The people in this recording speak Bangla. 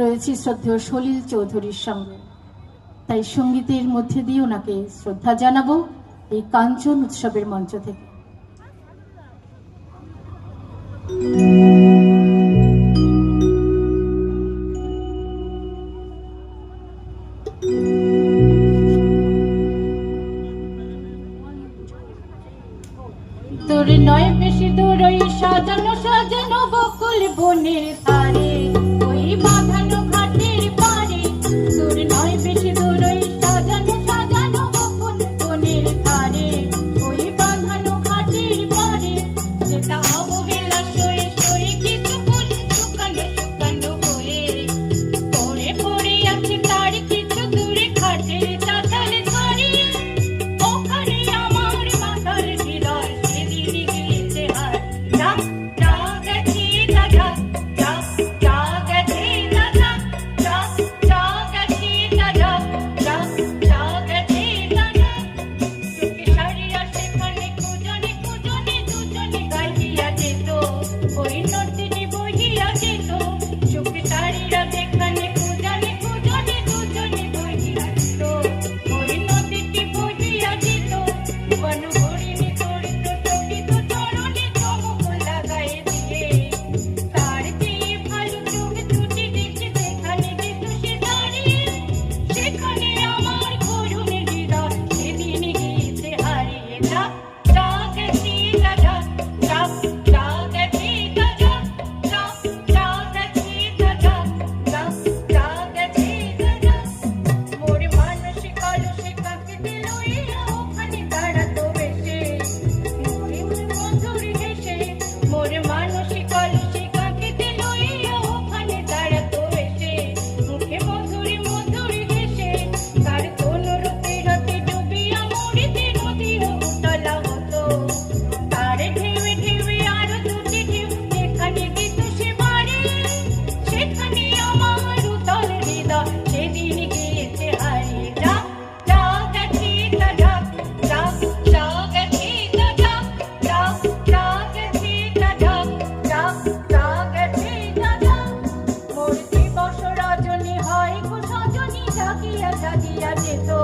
রয়েছি শ্রদ্ধেয় সলিল চৌধুরীর সঙ্গে। তাই সঙ্গীতের মধ্যে দিয়ে ওনাকে শ্রদ্ধা জানাব এই কাঞ্চন উৎসবের মঞ্চ থেকে। নয় বেশি দূর সাজানো সাজানো বকুল বনের তারে 自己做